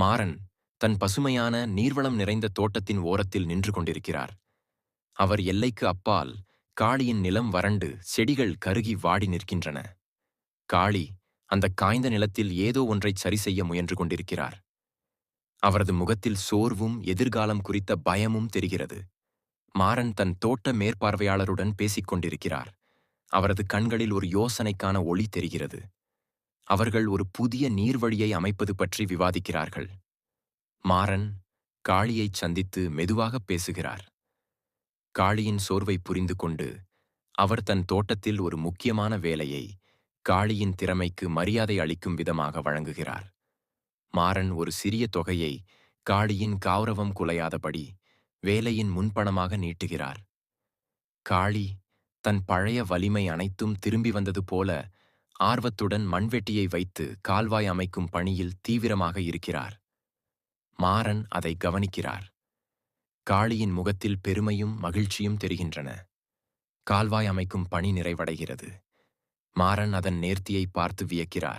மாறன் தன் பசுமையான நீர்வளம் நிறைந்த தோட்டத்தின் ஓரத்தில் நின்று கொண்டிருக்கிறார். அவர் எல்லைக்கு அப்பால் காளியின் நிலம் வறண்டு செடிகள் கருகி வாடி நிற்கின்றன. காளி அந்த காய்ந்த நிலத்தில் ஏதோ ஒன்றை சரி செய்ய முயன்று கொண்டிருக்கிறார். அவரது முகத்தில் சோர்வும் எதிர்காலம் குறித்த பயமும் தெரிகிறது. மாறன் தன் தோட்ட மேற்பார்வையாளருடன் பேசிக் கொண்டிருக்கிறார். அவரது கண்களில் ஒரு யோசனைக்கான ஒளி தெரிகிறது. அவர்கள் ஒரு புதிய நீர்வழியை அமைப்பது பற்றி விவாதிக்கிறார்கள். மாறன் காளியைச் சந்தித்து மெதுவாகப் பேசுகிறார். காளியின் சோர்வை புரிந்து கொண்டு அவர் தன் தோட்டத்தில் ஒரு முக்கியமான வேலையை காளியின் திறமைக்கு மரியாதை அளிக்கும் விதமாக வழங்குகிறார். மாறன் ஒரு சிறிய தொகையை காளியின் கௌரவம் குலையாதபடி வேலையின் முன்பணமாக நீட்டுகிறார். காளி தன் பழைய வலிமை அனைத்தும் திரும்பி வந்தது போல ஆர்வத்துடன் மண்வெட்டியை வைத்து கால்வாய் அமைக்கும் பணியில் தீவிரமாக இருக்கிறார். மாறன் அதை கவனிக்கிறார். காளியின் முகத்தில் பெருமையும் மகிழ்ச்சியும் தெரிகின்றன. கால்வாய் அமைக்கும் பணி நிறைவடைகிறது. மாறன் அதன் நேர்த்தியை பார்த்து வியக்கிறார்.